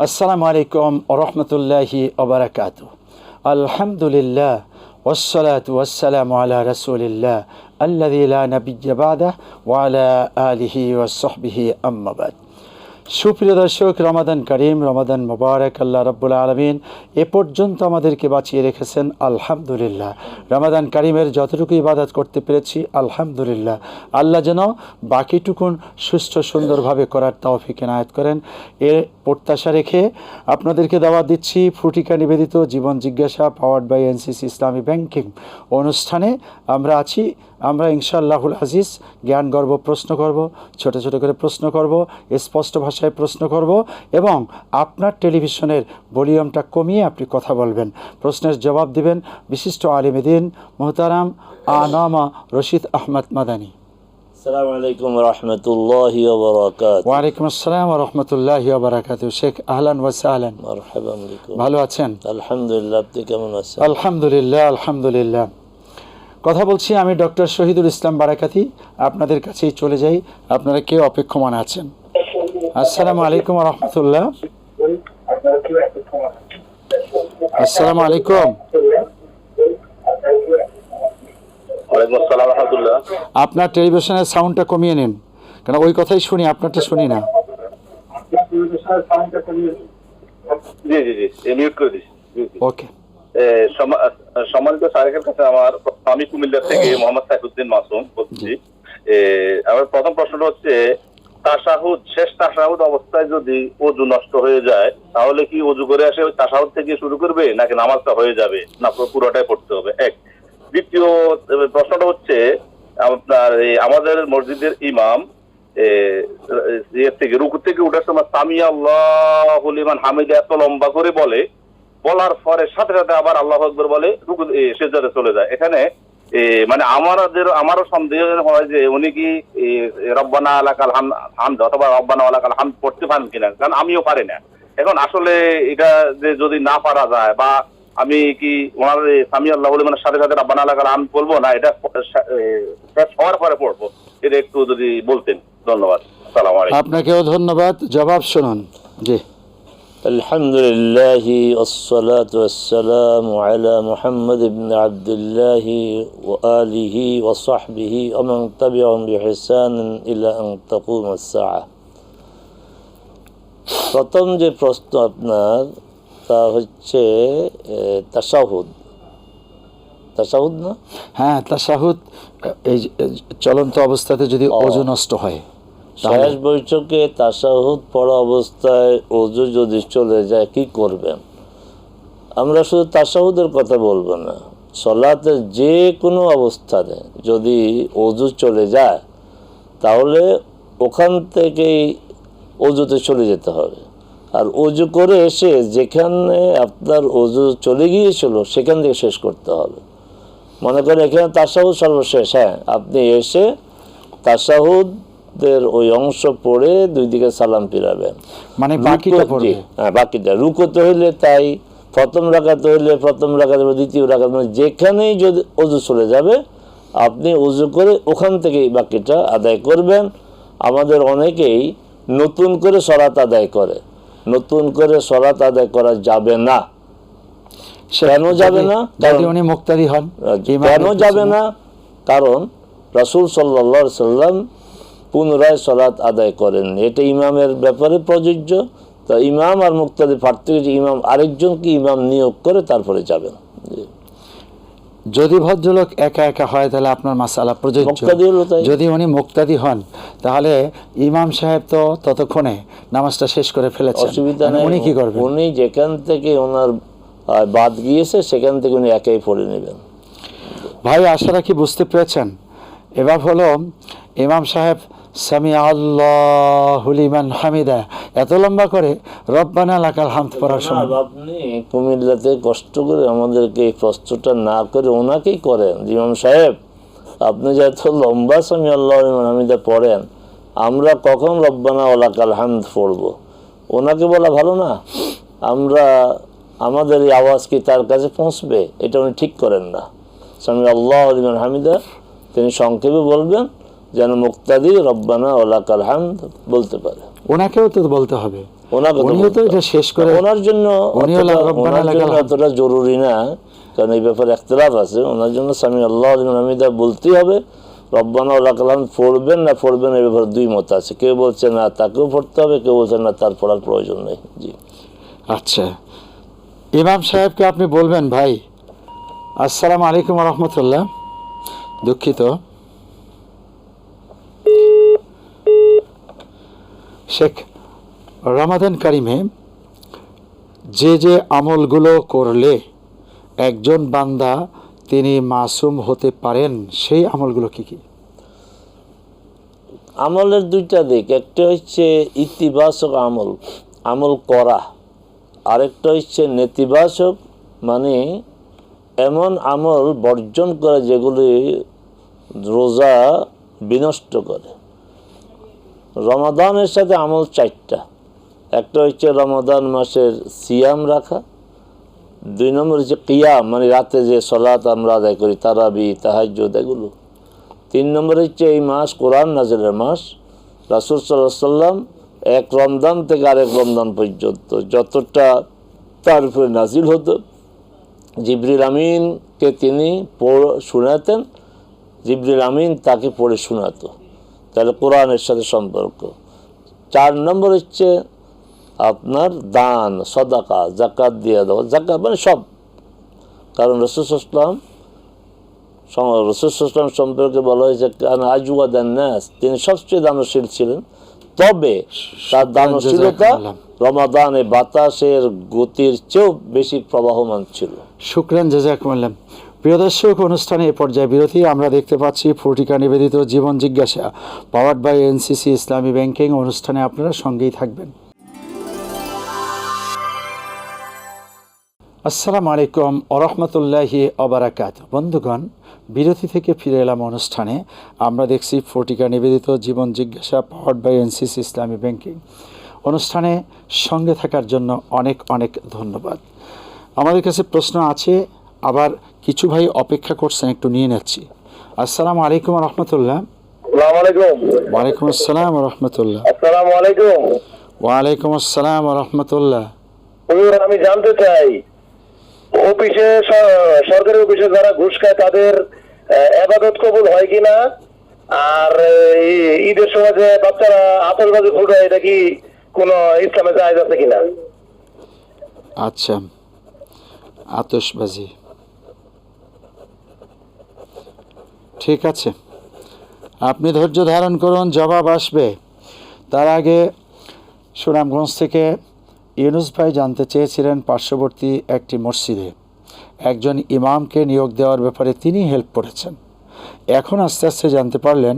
আসসালামু আলাইকুম রহমতুল্লাহি ওবরাকাত আলহামদুলিল্লাহ والصلاة والسلام على رسول الله الذي لا نبي بعده وعلى آله وصحبه أما بعد সুপ্রিয় দর্শক রমাদান করিম রমাদান মোবারক আল্লাহ রব্বুল আলমিন এ পর্যন্ত আমাদেরকে বাঁচিয়ে রেখেছেন আলহামদুলিল্লাহ রমাদান করিমের যতটুকু ইবাদত করতে পেরেছি আলহামদুলিল্লাহ আল্লাহ যেন বাকিটুকুন সুস্থ সুন্দরভাবে করার তৌফিক এনায়েত করেন এর প্রত্যাশা রেখে আপনাদেরকে দাওয়াত দিচ্ছি ফুটিকা নিবেদিত জীবন জিজ্ঞাসা powered by NCC Islami banking অনুষ্ঠানে। আমরা আছি, আমরা ইনশাআল্লাহুল আজিজ জ্ঞান গর্ব প্রশ্ন করব, ছোট ছোট করে প্রশ্ন করব, স্পষ্ট ভাষায় প্রশ্ন করব এবং আপনার টেলিভিশনের ভলিউমটা কমিয়ে আপনি কথা বলবেন। প্রশ্নের জবাব দিবেন বিশিষ্ট আলিমেদিন মোহতারাম আনামা রশিদ আহমদ মাদানী। রহমতুল্লাহ বারাকাত শেখ ভালো কথা বলছি আমি ডক্টর শহীদুল ইসলাম বারাকাতি। আপনাদের কাছেই চলে যাই। আপনারা কে অপেক্ষমান আছেন? আসসালাম আলাইকুম রহমতুল্লাহ। আসসালামু আলাইকুম। আপনার টেলিভিশনের সাউন্ডটা কমিয়ে নিন। কারণ ওই কথাই শুনি আপনারটা শুনি না। ওকে সম্মানিত সারেকের কাছে আমার আমি কুমিল্লা থেকে মোহাম্মদ সাইফুদ্দিন মাসুম বলছি আমার প্রথম প্রশ্নটা হচ্ছে তাসাহুদ শেষ তাসাহুদ অবস্থায় যদি অজু নষ্ট হয়ে যায় তাহলে কি অজু করে আসে ওই তাসাহুদ থেকে শুরু করবে নাকি নামাজটা হয়ে যাবে? না পুরোটাই পড়তে হবে। এক। দ্বিতীয় প্রশ্নটা হচ্ছে, আপনার আমাদের মসজিদের ইমাম থেকে রুকু থেকে উঠার সময় সামিয়া আল্লাহ হামিদা এত লম্বা করে বলে, বলার পরে সাথে সাথে আবার আল্লাহ আকবর বলে, রুকু সেজাতে চলে যায়। এখানে মানে আমাদের আমারও সন্দেহ হয় যে উনি কি রব্বানা আলাকাল হাম, হামদ, অথবা রব্বানা আলাকাল হাম পড়তে পারেন কিনা, কারণ আমিও পারি না। এখন আসলে এটা যে যদি না পারা যায় বা আমি কি ওনার এ, সামি আল্লাহ বলে মানে সাথে সাথে রব্বানা আলাকাল হাম বলবো না এটা এ, শেষ হওয়ার পরে পড়বো এটা একটু যদি বলতেন ধন্যবাদ সালাম আলাইকুম আপনাকেও ধন্যবাদ জবাব শুনুন জি الحمد لله والصلاة والسلام على محمد بن عبد الله وآله وصحبه ومن تبعهم بإحسان إلى أن تقوم الساعة প্রথম যে প্রশ্ন আপনার তা হচ্ছে তাসাহুদ। তাসাহুদ না? হ্যাঁ তাসাহুদ এই চলন্ত অবস্থাতে যদি অজু নষ্ট হয় শেষ বৈঠকে তাসাহুদ পড়া অবস্থায় অজু যদি চলে যায় কি করবেন? আমরা শুধু তাসাহুদের কথা বলব না। সলাতের যে কোনো অবস্থানে যদি অজু চলে যায় তাহলে ওখান থেকেই অজুতে চলে যেতে হবে। আর অজু করে এসে যেখানে আপনার অজু চলে গিয়েছিল সেখান থেকে শেষ করতে হবে। মনে করেন এখানে তাসাহুদ সর্বশেষ হ্যাঁ আপনি এসে তাসাহুদের ওই অংশ পড়ে দুই দিকে সালাম ফিরাবেন। মানে বাকিটা পড়বে? হ্যাঁ বাকিটা। রুকোতে হইলে তাই প্রথম রাখাতে হইলে প্রথম রাখাতে হইলে দ্বিতীয় রাখাতে মানে যেখানেই যদি অজু চলে যাবে আপনি অজু করে ওখান থেকেই বাকিটা আদায় করবেন। আমাদের অনেকেই নতুন করে সরাত আদায় করে। নতুন করে সরাত আদায় করা যাবে না। কেন যাবে না? যদি উনি মুক্তারি হন কেন যাবে না? কারণ রাসুল সাল্লা সাল্লাম পুনরায় সলাৎ আদায় করেন। এটা ইমামের ব্যাপারে প্রযোজ্য। তা ইমাম আর মুক্তাদি পার্থক্য ইমাম আরেকজনকে ইমাম নিয়োগ করে তারপরে যাবেন। যদি ভদ্রলোক একা একা হয় তাহলে আপনার মাসালা প্রযোজ্য। যদি উনি মুক্তাদি হন তাহলে ইমাম সাহেব তো ততক্ষণে নামাজটা শেষ করে ফেলেছেন। অসুবিধা মানে নেই। উনি কি করবেন? উনি যেখান থেকে ওনার বাদ গিয়েছে সেখান থেকে উনি একাই পড়ে নেবেন। ভাই আশা রাখি বুঝতে পেরেছেন। এবার হলো ইমাম সাহেব সামি আল্লাহুলিমান হামিদা। এত লম্বা করে? রব্বানা লাকাল হামদ পড়ার সময়। আপনি কুমিল্লাতে কষ্ট করে আমাদেরকে এই কষ্টটা না করে ওনাকেই করেন যে ইমাম সাহেব। আপনি যে এত লম্বা সামি আল্লাহ হামিদা পড়েন আমরা কখন রব্বানা ওলাকাল হামদ পড়ব? ওনাকে বলা ভালো না? আমরা আমাদের এই আওয়াজ কি তার কাছে পৌঁছবে? এটা উনি ঠিক করেন না। স্বামী আল্লাহ হামিদা তিনি সংক্ষেপে বলবেন যেন মুক্তাদি রব্বানা ওলা হামদ বলতে পারে। ওনাকেও তো বলতে হবে। ওনার জন্য অতটা- জরুরি না কারণ এই ব্যাপারে একতলাফ আছে। ওনার জন্য স্বামী আল্লাহ হামিদা বলতেই হবে রব্বানা ওলা কালাম পড়বেন না পড়বেন এই ব্যাপারে দুই মত আছে। কেউ বলছে না তাকেও পড়তে হবে। কেউ বলছে না তার পড়ার প্রয়োজন নেই। জি। আচ্ছা। ইমাম সাহেবকে আপনি বলবেন ভাই। আসসালামু আলাইকুম রহমতুল্লাহ। দুঃখিত। শেখ রমাদান কারিমে যে যে আমলগুলো করলে একজন বান্দা তিনি মাসুম হতে পারেন, সেই আমলগুলো কি কি? আমলের দুইটা দিক। একটা হচ্ছে ইতিবাচক আমল আমল করা। আরেকটা হচ্ছে নেতিবাচক মানে এমন আমল বর্জন করা যেগুলি রোজা বিনষ্ট করে। রমাদানের সাথে আমল চারটা। একটা হচ্ছে রমাদান মাসের সিয়াম রাখা। দুই নম্বর হচ্ছে কিয়াম মানে রাতে যে সলাত আমরা আদায় করি, তারাবি, তাহাজ্জুদ, এগুলো। তিন নম্বর হচ্ছে এই মাস কোরআন নাজিলের মাস। রাসুল সাল্লাহ সাল্লাম এক রমদান থেকে আরেক রমজান পর্যন্ত যতটা তার উপরে নাজিল হতো, জিবরিল আমিনকে তিনি পড়, শোনাতেন, জিবরিল আমিন তাকে পড়ে শোনাতো। তাহলে কোরআনের সাথে সম্পর্ক। চার নম্বর হচ্ছে আপনার দান সদাকা জাকাত দিয়ে দেওয়া। জাকাত মানে সব। কারণ রসুল ইসলাম রসুলাম সম্পর্কে বলা হয়েছে কারণ আজুয়া দেন নাস তিনি সবচেয়ে দানশীল ছিলেন। তবে তার দানশীলতা রমাদানে বাতাসের গতির চেয়েও বেশি প্রবাহমান ছিল। শুক্রান জাজাকুমুল্লাহ প্রিয় দর্শক, অনুষ্ঠানে এ পর্যায়ে বিরতি। আমরা দেখতে পাচ্ছি ফটিকা নিবেদিত জীবন জিজ্ঞাসা powered by NCC Islami banking অনুষ্ঠানে আপনারা সঙ্গেই থাকবেন। আসসালামু আলাইকুম ওরহমতুল্লাহি অবরাকাত বন্ধুগণ, বিরতি থেকে ফিরে এলাম অনুষ্ঠানে। আমরা দেখছি ফটিকা নিবেদিত জীবন জিজ্ঞাসা powered by NCC Islami banking অনুষ্ঠানে সঙ্গে থাকার জন্য অনেক অনেক ধন্যবাদ। আমাদের কাছে প্রশ্ন আছে আবার কিছু ভাই অপেক্ষা করছেন একটু নিয়ে নিচ্ছি। আসসালামু আলাইকুম রহমতুল্লাহ। ওয়ালাইকুম আসসালাম রহমতুল্লাহ। আসসালামু আলাইকুম। ওয়ালাইকুম আসসালাম রহমতুল্লাহ। আমি জানতে চাই অফিসে সরকারি অফিসে যারা ঘুষ খায় তাদের আবাদত কবুল হয় কিনা আর এই ঈদের সময় যে বাচ্চারা আতসবাজি ফুটায় এটা কি কোন ইসলামে জায়েজ আছে কিনা আচ্ছা। আতশবাজি। ঠিক আছে। আপনি ধৈর্য ধারণ করুন, জবাব আসবে। তার আগে সুনামগঞ্জ থেকে ইউনুস ভাই জানতে চেয়েছিলেন পার্শ্ববর্তী একটি মসজিদে। একজন ইমামকে নিয়োগ দেওয়ার ব্যাপারে তিনি হেল্প করেছেন। এখন আস্তে আস্তে জানতে পারলেন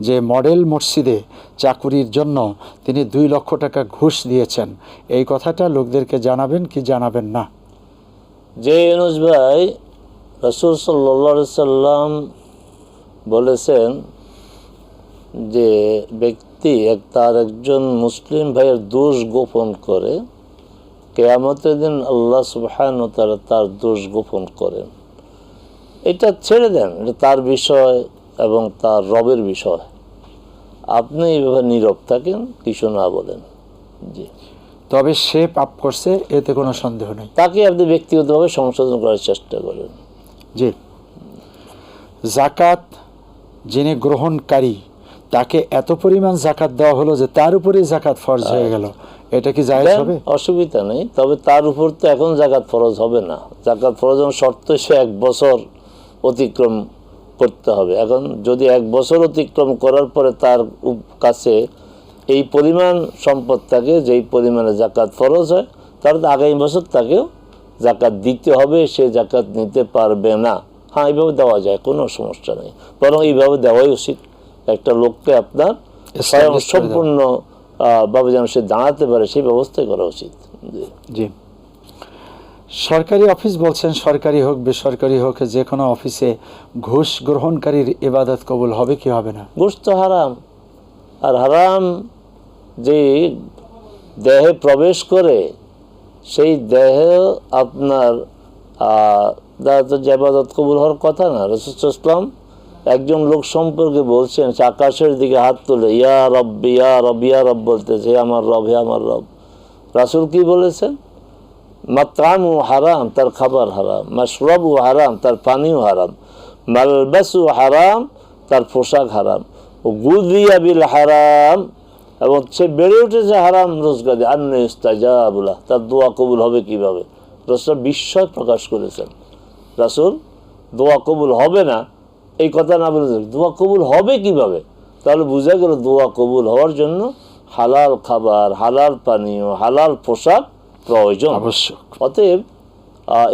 যে মডেল মসজিদে চাকুরির জন্য তিনি দুই লক্ষ টাকা ঘুষ দিয়েছেন। এই কথাটা লোকদেরকে জানাবেন কি জানাবেন না। যে ইউনুস ভাই রসুল সাল্লা সাল্লাম বলেছেন যে ব্যক্তি এক তার একজন মুসলিম ভাইয়ের দোষ গোপন করে কেয়ামতের দিন আল্লাহ সুবহান তারা তার দোষ গোপন করেন। এটা ছেড়ে দেন এটা তার বিষয় এবং তার রবের বিষয়। আপনি এইভাবে নীরব থাকেন কিছু না বলেন। জি। তবে সে পাপ করছে এতে কোনো সন্দেহ নেই। তাকে আপনি ব্যক্তিগতভাবে সংশোধন করার চেষ্টা করেন। জি। জাকাত যিনি গ্রহণকারী তাকে এত পরিমাণ জাকাত দেওয়া হলো যে তার উপরেই জাকাত ফরজ হয়ে গেল। এটা কি জায়েজ হবে? অসুবিধা নেই তবে তার উপর তো এখন জাকাত ফরজ হবে না। জাকাত ফরজ হওয়ার শর্ত সে এক বছর অতিক্রম করতে হবে। এখন যদি এক বছর অতিক্রম করার পরে তার কাছে এই পরিমাণ সম্পদ থাকে যেই পরিমাণে জাকাত ফরজ হয় তাহলে তো আগামী বছর তাকেও জাকাত দিতে হবে সে জাকাত নিতে পারবে না। হ্যাঁ এইভাবে দেওয়া যায় কোনো সমস্যা নেই। বরং এইভাবে দেওয়াই উচিত। একটা লোককে আপনার স্বয়ং। সম্পূর্ণ ভাবে যেন সে দাঁড়াতে পারে সেই ব্যবস্থাই করা উচিত। জি। জি। সরকারি অফিস বলছেন সরকারি হোক বেসরকারি হোক যে কোনো অফিসে ঘুষ গ্রহণকারীর এবাদত কবুল হবে কি হবে না? ঘুষ তো হারাম। আর হারাম যে দেহে প্রবেশ করে সেই দেহে আপনার কবুল হওয়ার কথা না। রসুলাম একজন লোক সম্পর্কে বলছেন, সে আকাশের দিকে হাত তুলে, ইয়া রব ইয়া রব ইয়া রব বলতেছে আমার রব, হে আমার রব। রাসুল কি বলেছেন? মাত্রামু হারাম, তার খাবার হারাম। মাশরাবু হারাম, তার পানিও হারাম। মালবাসু হারাম, তার পোশাক হারাম। গুদিয়া বিল হারাম, এবং সে বেড়ে উঠেছে হারাম রোজগার। আন্নে ইস্তাজাবুল্লাহ তার দোয়া কবুল হবে কীভাবে? রসুল বিস্ময় প্রকাশ করেছেন। রাসুল দোয়া কবুল হবে না এই কথা না বলে দোয়া কবুল হবে কীভাবে? তাহলে বোঝা গেল দোয়া কবুল হওয়ার জন্য হালাল খাবার হালাল পানীয় হালাল পোশাক প্রয়োজন। আবশ্যক। অতএব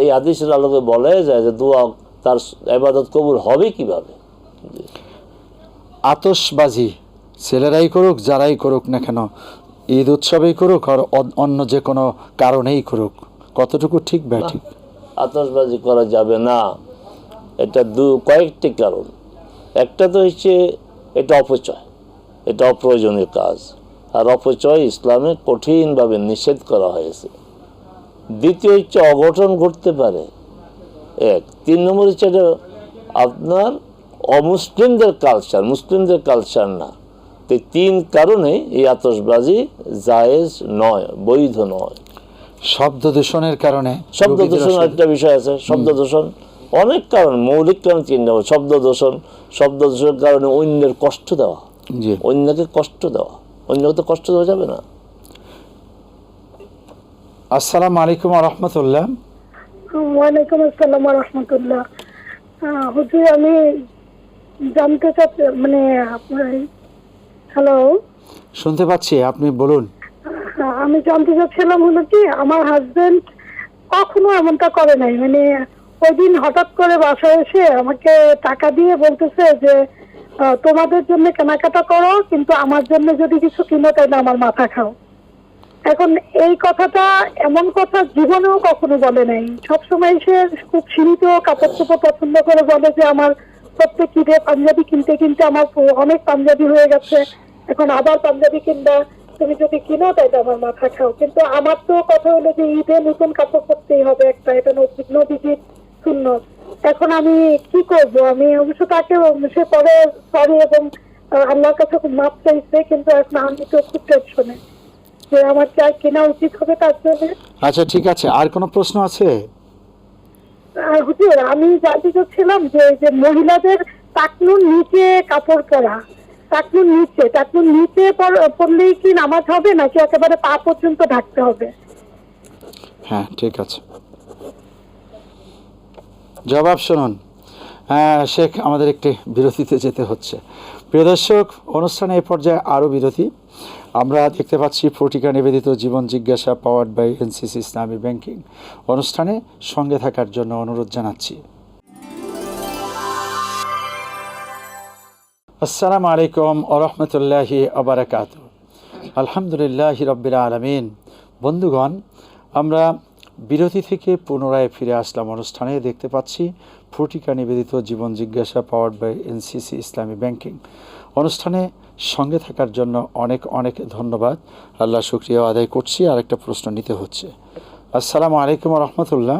এই হাদিসের আলোকে বলা যায় যে দোয়া তার এবাদত কবুল হবে কীভাবে? আতসবাজি ছেলেরাই করুক যারাই করুক না কেন ঈদ উৎসবেই করুক আর অন্য যে কোনো কারণেই করুক কতটুকু ঠিক বা ঠিক আতশবাজি করা যাবে না। এটা দু, কয়েকটি কারণ। একটা তো হচ্ছে এটা অপচয়, এটা অপ্রয়োজনীয় কাজ। আর অপচয় ইসলামে কঠিনভাবে নিষেধ করা হয়েছে। দ্বিতীয় হচ্ছে অঘটন ঘটতে পারে। এক। তিন নম্বর হচ্ছে এটা আপনার অমুসলিমদের কালচার মুসলিমদের কালচার না। তো তিন কারণে এই আতসবাজি জায়েজ নয়, বৈধ নয়। শব্দ দূষণের কারণে শব্দ দূষণ একটা বিষয় আছে শব্দ দূষণ অনেক কারণ মৌলিক কারণ তিনটা শব্দ দূষণ শব্দ দূষণের কারণে অন্যের কষ্ট দেওয়া। জি। অন্যকে কষ্ট দেওয়া। অন্যকে তো কষ্ট দেওয়া যাবে না। আসসালামু আলাইকুম রহমতুল্লাহ। ওয়ালাইকুম আসসালাম রহমতুল্লাহ। হুজুর আমি জানতে চাচ্ছি মানে আপনার হ্যালো শুনতে পাচ্ছি আপনি বলুন। আমি জানতে চাচ্ছিলাম হলো কি, আমার হাজবেন্ড কখনো এমনটা করে নাই। মানে ওই দিন হঠাৎ করে বাসায় এসে আমাকে টাকা দিয়ে বলতেছে যে তোমাদের জন্য কেনাকাটা করো, কিন্তু আমার জন্য যদি কিছু কিনো তাহলে আমার মাথা খাও। এখন এই কথাটা এমন কথা জীবনেও কখনো বলে নাই। সবসময় সে খুব সীমিত কাপড় চোপড় পছন্দ করে বলে যে, আমার প্রত্যেক ঈদে পাঞ্জাবি কিনতে কিনতে আমার অনেক পাঞ্জাবি হয়ে গেছে। এখন আবার পাঞ্জাবি কিনবা। তুমি যদি কিনো তাইলে আমার মাথা খাও। কিন্তু আমার তো কথা হলো যে ঈদে নতুন কাপড় পরতেই হবে একটা এটা নদী নদীজিৎ শূন্য। এখন আমি কি করব? আমি অবশ্য তাকে সে পরে সরি এবং আল্লাহর কাছে খুব মাপ চাইছে কিন্তু এখন আমি তো খুব টেনশনে যে আমার চা কেনা উচিত হবে তার জন্য? আচ্ছা ঠিক আছে। আর কোনো প্রশ্ন আছে? হুজুর আমি জানতে চাচ্ছিলাম যে যে মহিলাদের টাকনুর নিচে কাপড় পরা টাকনুর নিচে টাকনুর নিচে পরলেই কি নামাজ হবে, নাকি একেবারে পা পর্যন্ত ঢাকতে হবে? হ্যাঁ ঠিক আছে। জবাব শুনুন। শেখ, আমাদের একটি বিরতিতে যেতে হচ্ছে। প্রিয় দর্শক, অনুষ্ঠানে এ পর্যায়ে আরও বিরতি। আমরা দেখতে পাচ্ছি ফটিকা নিবেদিত জীবন জিজ্ঞাসা powered by NCC Islami banking অনুষ্ঠানে সঙ্গে থাকার জন্য অনুরোধ জানাচ্ছি। আসসালামু আলাইকুম আরহামতুল্লাহি আবরাকাত আলহামদুলিল্লাহ রব্বিল আলমিন। বন্ধুগণ, আমরা বিরতি থেকে পুনরায় ফিরে আসলাম অনুষ্ঠানে। দেখতে পাচ্ছি ফটিকা নিবেদিত জীবন জিজ্ঞাসা powered by NCC Islami banking অনুষ্ঠানে সঙ্গে থাকার জন্য অনেক অনেক ধন্যবাদ। আল্লাহ শুক্রিয়া আদায় করছি। আর একটা প্রশ্ন নিতে হচ্ছে। আসসালামু আলাইকুম রহমতুল্লাহ।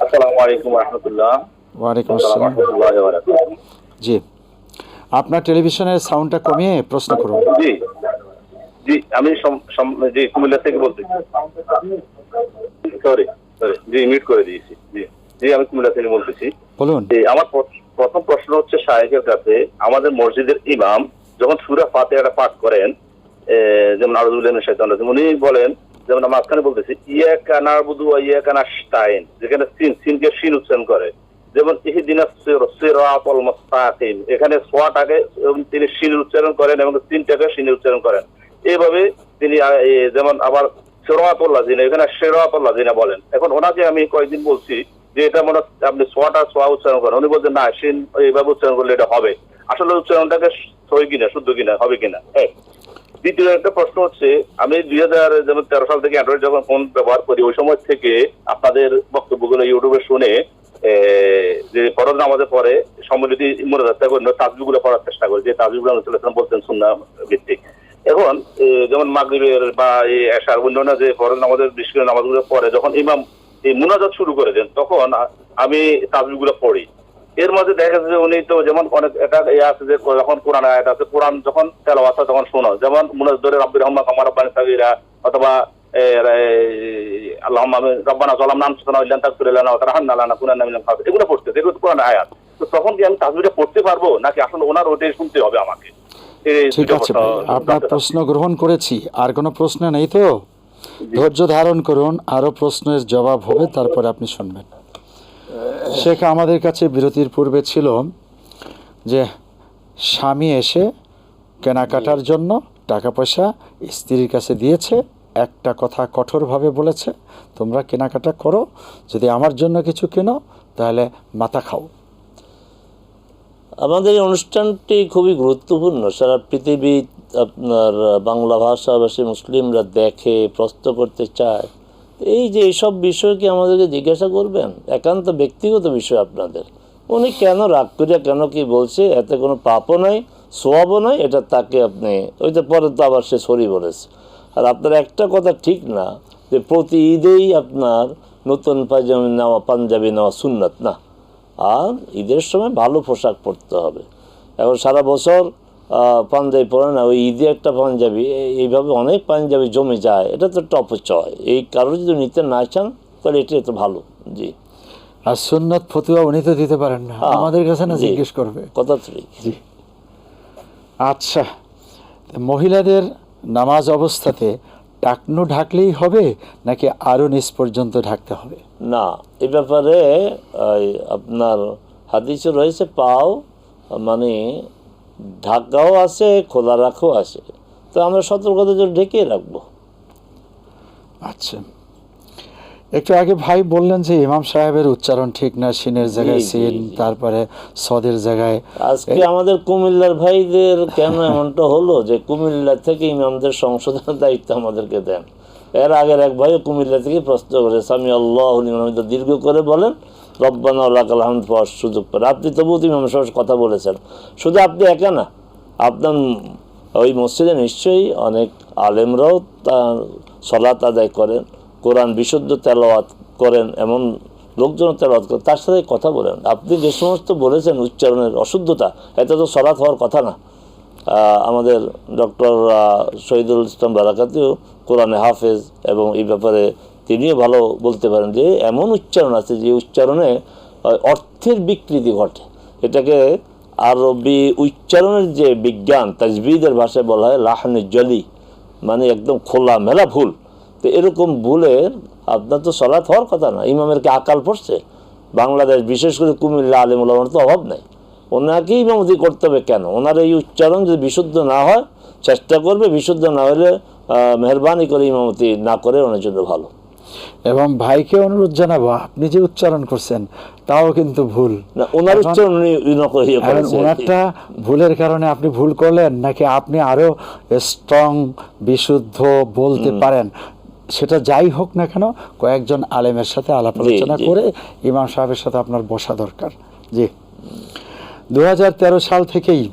আসসালামু আলাইকুম রহমতুল্লাহ। ওয়ালাইকুম আসসালাম জি। আপনার টেলিভিশনের সাউন্ডটা কমিয়ে প্রশ্ন করুন। জি। জি আমি জি কুমিল্লা থেকে বলতেছি সরি সরি জি মিউট করে দিয়েছি। জি জি আমি কুমিল্লা থেকে বলতেছি। বলুন। যে আমার প্রথম প্রশ্ন হচ্ছে শাহেকের কাছে আমাদের মসজিদের ইমাম যখন সুরা ফাতেহাটা পাঠ করেন যেমন আরজুল্লাহ শৈতান উনি বলেন যেমন মাঝখানে বলতেছি ইয়া কানা বুধু ইয়া কানা স্টাইন যেখানে সিন সিনকে সিন উচ্চারণ করে। যেমন এখানে সোয়াটাকে তিনি সিন উচ্চারণ করেন এবং তিনটাকে সিন উচ্চারণ করেন। এইভাবে তিনি যেমন আবার সেরাতুল্লাহ জিনা এখানে সেরাতুল্লাহ জিনা বলেন। এখন ওনাকে আমি কয়েকদিন বলছি যে এটা মনে আপনি সোয়াটা সোয়া উচ্চারণ করেন। উনি বলছেন, না, সিন এইভাবে উচ্চারণ করলে এটা হবে। আসলে উচ্চারণটাকে সই কিনা, শুদ্ধ কিনা, হবে কিনা? হ্যাঁ। দ্বিতীয় একটা প্রশ্ন হচ্ছে, আমি দুই হাজার, যেমন তেরো সাল থেকে অ্যান্ড্রয়েড যখন ফোন ব্যবহার করি, ওই সময় থেকে আপনাদের বক্তব্যগুলো ইউটিউবে শুনে যে ফরজ নামাজের পরে সম্মিলিত মনে চেষ্টা করি তাজবিগুলো পড়ার চেষ্টা করি যে তাজবিগুলো চলেছিলাম বলতেন সুন্না ভিত্তিক। এখন যেমন মাগরিবের বা এই এশার অন্যান্য যে ফরজ নামাজের বিশেষ নামাজগুলো পরে যখন ইমাম, এই মুনাজাত শুরু করে দেন, তখন আমি তাজবিগুলো পড়ি। এর মধ্যে দেখা যাচ্ছে উনি তো যেমন অনেক এটা ইয়ে আছে যে, যখন কোরআন আয়াত আছে, কোরআন যখন তেলাওয়াত তখন শোনো যেমন মুনাজ্জরে রাব্বির রহমা কামার রব্বানি সাগীরা, অথবা রব্বানা লানা ওয়া তারহামনা মিনাল খাসিরিন এগুলো পড়তে এগুলো তো কোরআন আয়াত। তো তখন কি আমি পড়তে পারব? নাকি আসলে ওনার ওটাই শুনতে হবে আমাকে? ঠিক আছে আপনার প্রশ্ন গ্রহণ করেছি আর কোনো প্রশ্ন নেই তো? ধৈর্য ধারণ করুন আরও প্রশ্নের জবাব হবে তারপরে আপনি শুনবেন। শেখ আমাদের কাছে বিরতির পূর্বে ছিল যে স্বামী এসে কেনাকাটার জন্য টাকা পয়সা স্ত্রীর কাছে দিয়েছে একটা কথা কঠোরভাবে বলেছে, তোমরা কেনাকাটা করো, যদি আমার জন্য কিছু কেনো, তাহলে মাথা খাও। আমাদের এই অনুষ্ঠানটি খুবই গুরুত্বপূর্ণ। সারা পৃথিবী আপনার বাংলা ভাষাভাষী মুসলিমরা দেখে, প্রশ্ন করতে চায়। এই যে এইসব বিষয় কি আমাদেরকে জিজ্ঞাসা করবেন? একান্ত ব্যক্তিগত বিষয় আপনাদের। উনি কেন রাগ করিয়া কেন কি বলছে, এতে কোনো পাপও নাই সোয়াবও নাই এটা তাকে আপনি ওই তো পরে তো আবার সে সরি বলেছে। আর আপনার একটা কথা ঠিক না যে প্রতি ঈদেই আপনার নতুন পাঞ্জাবি নেওয়া পাঞ্জাবি নেওয়া সুন্নত না। আর ঈদের সময় ভালো পোশাক পরতে হবে। এখন সারা বছর পাঞ্জাবি পরে না ওই ঈদে একটা পাঞ্জাবি এইভাবে অনেক পাঞ্জাবি জমে যায় এটা তো একটা অপচয় এই কারণে যদি নিতে না চান তাহলে এটি তো ভালো। জি। আর সুন্নত ফতুয়া উনি তো দিতে পারেন না। হ্যাঁ, আমাদের কাছে না জিজ্ঞেস করবে। কথা ঠিক। আচ্ছা মহিলাদের নামাজ অবস্থাতে টাকনু ঢাকলেই হবে নাকি আরও নিচ পর্যন্ত ঢাকতে হবে? না এ ব্যাপারে আপনার হাদিসে রয়েছে পাও মানে ঢাকাও আছে খোলা রাখাও আছে। তো আমরা সতর্কতা জন্য ঢেকে রাখব। আচ্ছা। একটু আগে ভাই বললেন যে ইমাম সাহেবের উচ্চারণ ঠিক না সিনের জায়গায় সিন তারপরে সদের জায়গায়। আজকে আমাদের কুমিল্লার ভাইদের কেন এমনটা হলো যে কুমিল্লা থেকে ইমামদের সংশোধনের দায়িত্ব আমাদেরকে দেন? এর আগের এক ভাই কুমিল্লা থেকে প্রশ্ন করে স্বামী আল্লাহ দীর্ঘ করে বলেন রব্বানা আল্লাহ আলহামদ পাওয়ার সুযোগ পান। আপনি তবুও ইমাম সাহেব কথা বলেছেন। শুধু আপনি একা না আপনার ওই মসজিদে নিশ্চয়ই অনেক আলেমরাও তার সলাত আদায় করেন। কোরআন বিশুদ্ধ তেলাওয়াত করেন, এমন লোকজন তেলাওয়াত করেন, তার সাথে কথা বলেন। আপনি যে সমস্ত বলেছেন উচ্চারণের অশুদ্ধতা এতে তো সলাৎ হওয়ার কথা না। আমাদের ডক্টর শহীদুল ইসলাম বারাকাতিও কোরআনে হাফেজ এবং এই ব্যাপারে তিনিও ভালো বলতে পারেন যে, এমন উচ্চারণ আছে যে, উচ্চারণে অর্থের বিকৃতি ঘটে। এটাকে আরবি উচ্চারণের যে বিজ্ঞান, তাজবিদের ভাষায় বলা হয় লাহানে জলি মানে একদম খোলা মেলা ভুল। তো এরকম ভুলের আপনার তো সলাৎ হওয়ার কথা না। ইমামের কি আকাল পড়ছে? বাংলাদেশ বিশেষ করে কুমিল্লা আলিমুল্লাহর তো অভাব নেই। ওনাকেই ইমামতি করতে হবে কেন? ওনার এই উচ্চারণ যদি বিশুদ্ধ না হয় চেষ্টা করবে বিশুদ্ধ না হলে মেহরবানি করে ইমামতি না করে ওনার জন্য ভালো। এবং ভাইকে অনুরোধ জানাব আপনি যে উচ্চারণ করছেন তাও কিন্তু ভুল। না ওনার উচ্চারণ ইয়ে। ওনারটা ভুলের কারণে আপনি ভুল করলেন নাকি আপনি আরও স্ট্রং বিশুদ্ধ বলতে পারেন? সেটা যাই হোক না কেন কয়েকজন আলেমের সাথে আলাপ আলোচনা করে ইমাম সাহেবের সাথে আপনার বসা দরকার। জি। দু সাল থেকেই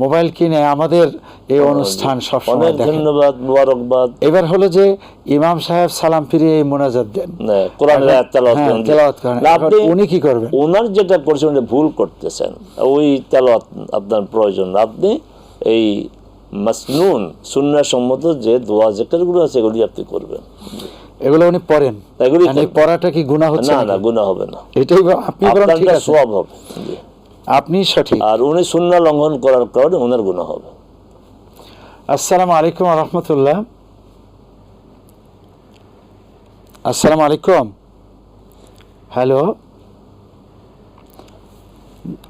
মোবাইল কিনে আমাদের এই অনুষ্ঠান সবসময় ধন্যবাদ মুবারকবাদ। এবার হলো যে ইমাম সাহেব সালাম ফিরিয়ে এই মোনাজাত দেন। না, কোরআনের আয়াত তেলাওয়াত হ্যাঁ, করেন। আপনি- উনি কি করবেন? ওনার যেটা করছেন ভুল করতেছেন। ওই তেলাওয়াত আপনার প্রয়োজন আপনি এই মাসনুন সুন্নাহ সম্মত যে দোয়া জেকারগুলো আছে এগুলি আপনি করবেন। এগুলো উনি পড়েন। এগুলি মানে। পড়াটা কি গুণা হচ্ছে না না? গুনাহ হবে না। এটাই আপনি বরং ঠিক আপনারটা আছে? সওয়াব হবে। আপনি সঠিক। আর উনি সুন্নাহ লঙ্ঘন করার কারণে ওনার গুনাহ হবে। আসসালামু আলাইকুম রহমতুল্লাহ। আসসালামু আলাইকুম। হ্যালো।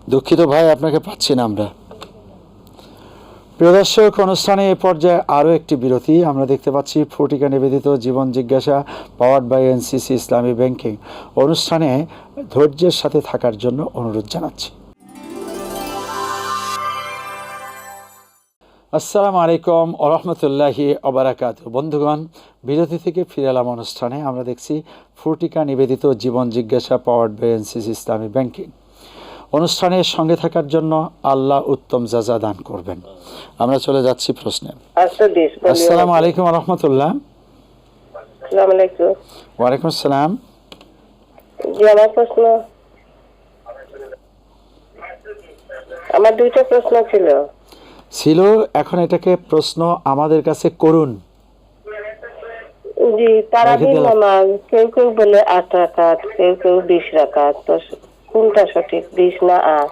দুঃখিত ভাই আপনাকে পাচ্ছি না আমরা। প্রিয় দর্শক, অনুষ্ঠানে এ পর্যায়ে আরও একটি বিরতি। আমরা দেখতে পাচ্ছি ফটিকা নিবেদিত জীবন জিজ্ঞাসা powered by NCC Islami banking অনুষ্ঠানে ধৈর্যের সাথে থাকার জন্য অনুরোধ জানাচ্ছি। আসসালামু আলাইকুম ওরহমতুল্লাহি অবরাকাত বন্ধুগণ, বিরতি থেকে ফিরে এলাম অনুষ্ঠানে। আমরা দেখছি ফুটিকা নিবেদিত জীবন জিজ্ঞাসা powered by NCC Islami banking অনুষ্ঠানের সঙ্গে থাকার জন্য আল্লাহ উত্তম যাজা দান করবেন। আমরা চলে যাচ্ছি প্রশ্নে। আসসালামু আলাইকুম। রহমতুল্লাহ ওয়ালাইকুম আসসালাম। আমার প্রশ্ন। আমার দুইটা প্রশ্ন ছিল। ছিল এখন এটাকে প্রশ্ন আমাদের কাছে করুন। জি। নামাজ কেউ কেউ বলে আট রাকাত কেউ কেউ বিশ রাকাত তো কোনটা সঠিক? বিশ না আট?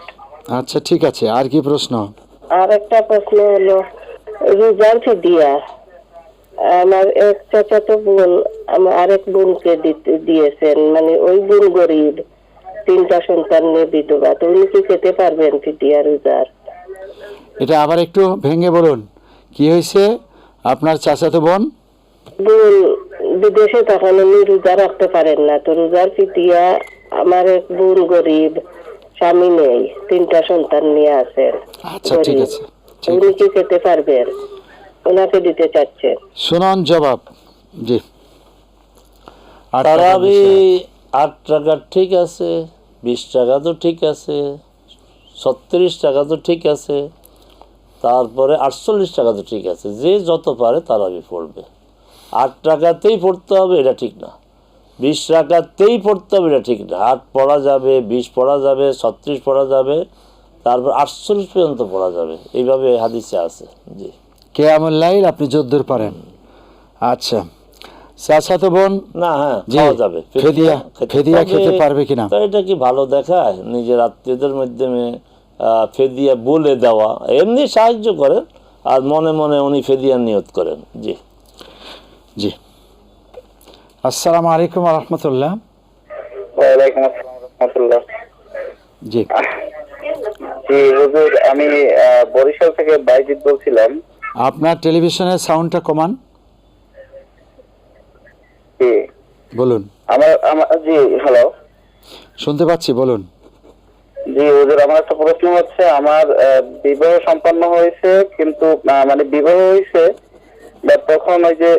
আচ্ছা ঠিক আছে। আর কি প্রশ্ন? আর একটা প্রশ্ন হলো রোজার দিয়া আমার এক চাচাতো বোন আমার আরেক বোনকে দিতে- দিয়েছেন। মানে ওই বোন গরিব তিনটা সন্তান নিয়ে বিধবা তো উনি কি খেতে পারবেন ফিদিয়া রোজার? এটা আবার একটু ভেঙে বলুন। কি হয়েছে? আপনার চাচাতো বোন? বোন বিদেশে তখন উনি রোজা রাখতে পারেন না। তো রোজার ফিতিয়া আমার এক বোন গরিব স্বামী নেই তিনটা সন্তান নিয়ে আছেন আচ্ছা ঠিক আছে উনি কি খেতে পারবেন? ওনাকে দিতে চাচ্ছেন শুনুন জবাব জি। তারাবি আট টাকা ঠিক আছে বিশ টাকা তো ঠিক আছে ছত্রিশ টাকা তো ঠিক আছে তারপরে আটচল্লিশ টাকা তো ঠিক আছে যে যত পারে তারাবি পড়বে। আট টাকাতেই পড়তে হবে এটা ঠিক না। বিশ টাকাতেই পড়তে হবে এটা ঠিক না? আট পড়া যাবে বিশ পড়া যাবে ছত্রিশ পড়া যাবে তারপর আটচল্লিশ পর্যন্ত পড়া যাবে। এইভাবে হাদিসে আছে। জি। কেয়ামুল লাইল আপনি যদ্দূর পারেন। আচ্ছা। বোন? না হ্যাঁ খাওয়া যাবে। ফেদিয়া- খেতে ফেদিয়া পারবে। খেতে পারবে কিনা? তো এটা কি ভালো দেখায়? নিজের আত্মীয়দের মাধ্যমে ফেদিয়া বলে দেওয়া। এমনি সাহায্য করেন আর মনে মনে উনি ফেদিয়া নিয়ত করেন। জি। জি। আসসালামু আলাইকুম রহমতুল্লাহ। ওয়ালাইকুম আসসালাম রহমতুল্লাহ। জি। জি হুজুর আমি বরিশাল থেকে বাইজিৎ বলছিলাম। আপনার টেলিভিশনের সাউন্ডটা কমান। জি। বলুন। আমার আমার জি হ্যালো শুনতে পাচ্ছি বলুন। জি হুজুর আমার একটা প্রশ্ন হচ্ছে আমার বিবাহ সম্পন্ন হয়েছে কিন্তু মানে বিবাহ হয়েছে বা তখন ওই যে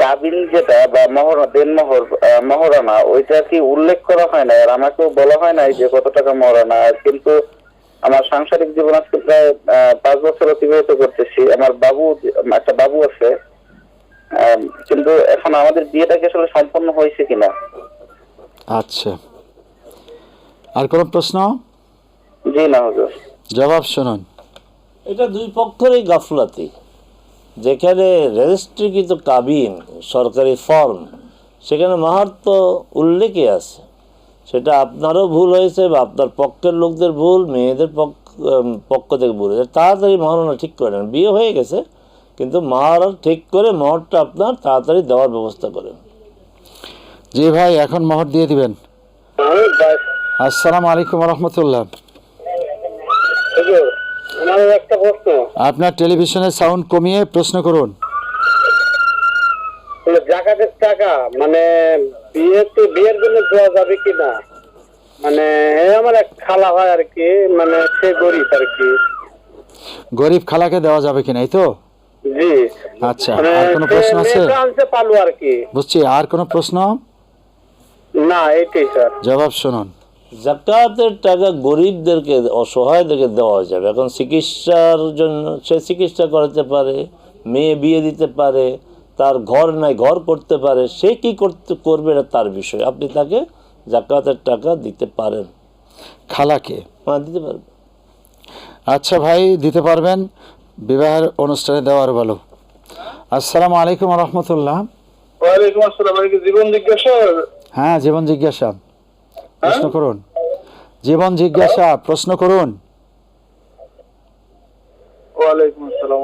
কাবিন যেটা বা মহর দেনমোহর মহরানা ওইটা কি উল্লেখ করা হয় না আর আমাকেও বলা হয় নাই যে কত টাকা মহরানা? কিন্তু আমার সাংসারিক জীবন আজকে প্রায় পাঁচ বছর অতিবাহিত করতেছি। আমার বাবু একটা বাবু আছে কিন্তু এখন আমাদের বিয়েটা কি আসলে সম্পন্ন হয়েছে কিনা? আচ্ছা। আর কোনো প্রশ্ন? জি না হুজুর। জবাব শুনুন। এটা দুই পক্ষেরই গাফলাতি। যেখানে রেজিস্ট্রিকৃত কাবিন সরকারি ফর্ম সেখানে মাহার তো উল্লেখই আছে। সেটা আপনারও ভুল হয়েছে বা আপনার পক্ষের লোকদের ভুল মেয়েদের পক্ষ পক্ষ থেকে ভুল হয়েছে। তাড়াতাড়ি মহারণা ঠিক করে নেন। বিয়ে হয়ে গেছে কিন্তু মহার ঠিক করে মহরটা আপনার তাড়াতাড়ি দেওয়ার ব্যবস্থা করেন জি ভাই এখন মহর দিয়ে দিবেন। আসসালামু আলাইকুম রহমতুল্লাহ হুজুর আমার একটা প্রশ্ন আপনার টেলিভিশনের সাউন্ড কমিয়ে প্রশ্ন করুন। জাকাতের টাকা মানে বিয়েতে বিয়ের জন্য দেওয়া যাবে কি না? মানে আমার এক খালা হয় আর কি মানে সে গরিব আর কি। গরিব খালাকে দেওয়া যাবে কিনা এই তো? জি। আচ্ছা মানে আর কোনো প্রশ্ন আছে? পারল আর কি? বুঝছি আর কোনো প্রশ্ন? না এইটাই স্যার। জবাব শুনুন। জাকাতের টাকা গরিবদেরকে অসহায়দেরকে দেওয়া যাবে। এখন চিকিৎসার জন্য সে চিকিৎসা করাতে পারে মেয়ে বিয়ে দিতে পারে তার ঘর নাই ঘর করতে পারে সে কি করতে করবে এটা তার বিষয়। আপনি তাকে জাকাতের টাকা দিতে পারেন। খালাকে? হ্যাঁ দিতে পারবেন আচ্ছা ভাই দিতে পারবেন। বিবাহের অনুষ্ঠানে দেওয়ার ভালো। আসসালামু আলাইকুম রহমতুল্লাহ। ওয়ালাইকুম আসসালাম। জীবন জিজ্ঞাসা? হ্যাঁ জীবন জিজ্ঞাসা। প্রশ্ন করুন। জীবন জিজ্ঞাসা প্রশ্ন করুন। ওয়ালাইকুম আসসালাম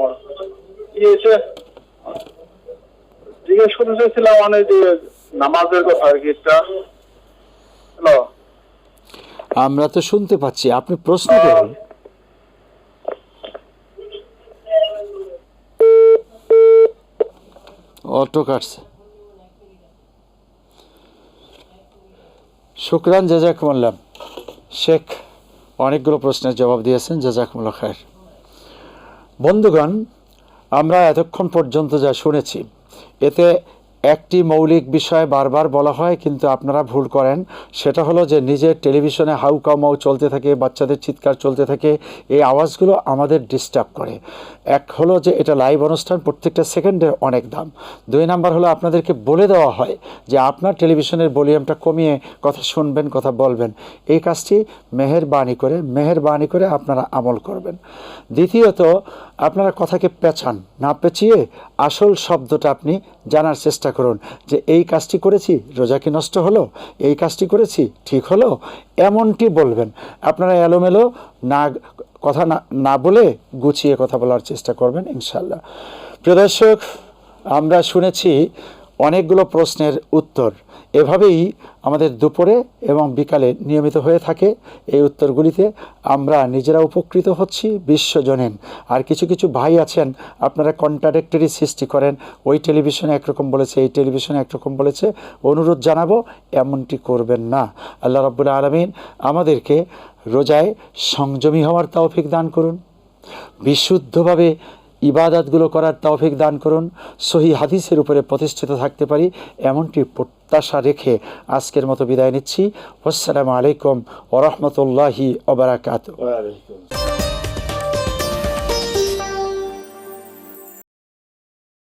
জিজ্ঞেস করতে চাইছিলাম মানে যে নামাজের কথা আর কি হ্যালো? আমরা তো শুনতে পাচ্ছি আপনি প্রশ্ন করুন। অটো কাটছে। শুক্রান, জাজাকুমুল্লাহ। শেখ অনেকগুলো প্রশ্নের জবাব দিয়েছেন, জাজাকুমুল্লাহ খায়ের। বন্ধুগণ, আমরা এতক্ষণ পর্যন্ত যা শুনেছি, এতে একটি মৌলিক বিষয় বারবার বলা হয়, কিন্তু আপনারা ভুল করেন। সেটা হলো যে নিজের টেলিভিশনে হাউ কাউ চলতে থাকে, বাচ্চাদের চিৎকার চলতে থাকে, এই আওয়াজগুলো আমাদের ডিস্টার্ব করে। এক হলো যে এটা লাইভ অনুষ্ঠান, প্রত্যেকটা সেকেন্ডের অনেক দাম। দুই নাম্বার হলো আপনাদেরকে বলে দেওয়া হয় যে আপনার টেলিভিশনের ভলিউমটা কমিয়ে কথা শুনবেন, কথা বলবেন। এই কাজটি মেহেরবানি করে মেহেরবানি করে আপনারা আমল করবেন। দ্বিতীয়ত, আপনারা কথাকে পেঁচান না পেঁচিয়ে আসল শব্দটা আপনি জানার চেষ্টা করুন যে এই কাজটি করেছি, রোজা কি নষ্ট হলো? এই কাজটি করেছি, ঠিক হলো? এমনটি বলবেন। আপনারা এলোমেলো না কথা না না বলে গুছিয়ে কথা বলার চেষ্টা করবেন ইনশাল্লাহ প্রিয় দর্শক, আমরা শুনেছি অনেকগুলো প্রশ্নের উত্তর। এভাবেই আমাদের দুপুরে এবং বিকালে নিয়মিত হয়ে থাকে এই উত্তরগুলিতে। আমরা নিজেরা উপকৃত হচ্ছি বিশ্বজনেন আর কিছু কিছু ভাই আছেন, আপনারা কন্ট্রাডেক্টরি সৃষ্টি করেন। ওই টেলিভিশনে একরকম বলেছে, এই টেলিভিশনে একরকম বলেছে। অনুরোধ জানাব, এমনটি করবেন না। আল্লাহ রব্বুল আলমিন আমাদেরকে রোজায় সংযমী হওয়ার তাওফিক দান করুন। বিশুদ্ধভাবে ইবাদতগুলো করার তাওফিক দান করুন। সহি হাদিসের উপরে প্রতিষ্ঠিত থাকতে পারি এমনটি প্রত্যাশা রেখে আজকের মতো বিদায় নিচ্ছি। আসসালামু আলাইকুম ওরহমতুল্লাহি ওবরাকাত